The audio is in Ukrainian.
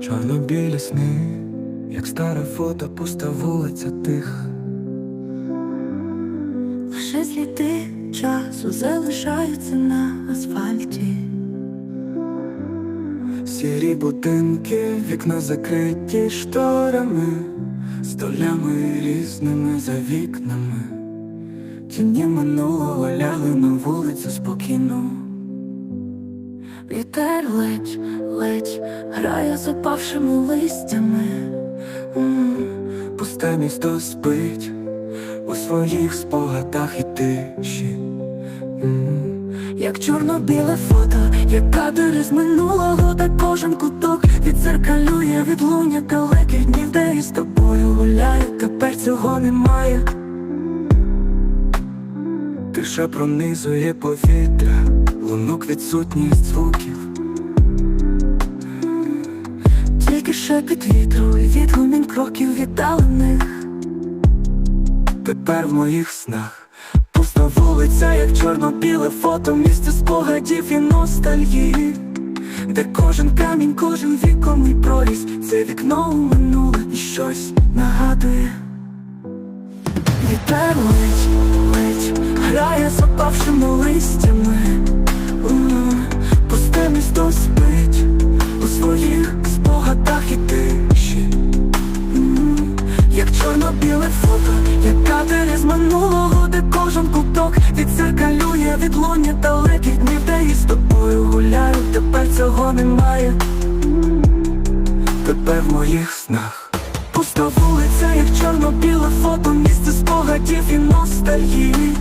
Чорно-білі сни, як старе фото, пуста вулиця тих. Лише сліди часу залишаються на асфальті. Сірі будинки, вікна закриті шторами, столями різними за вікнами. Тіні минулого ляли на вулицю спокійно. Вітер ледь, ледь грає з опавшими листями. М, Пусте місто спить у своїх спогадах і тиші. Як чорно-біле фото, як кадри з минулого, та кожен куток відзеркалює відлуння далеких днів, де із тобою гуляю, тепер цього немає. Тиша пронизує повітря, лунок відсутність звуків. Тільки шепіт вітру і відгомін кроків віддалених. Тепер в моїх снах пуста вулиця, як чорно-біле фото, місце спогадів і ностальгії, де кожен камінь, кожен віком і прорізь, це вікно у минуле і щось нагадує. Вітер ледь, ледь грає з опавшими листями. Чорно-біле фото, як кадри з минулого, де кожен куток відзеркалює відлуння далеких днів, де із тобою гуляю, тепер цього немає. Тепер в моїх снах пуста вулиця, як чорно-біле фото, місце спогадів і ностальгії,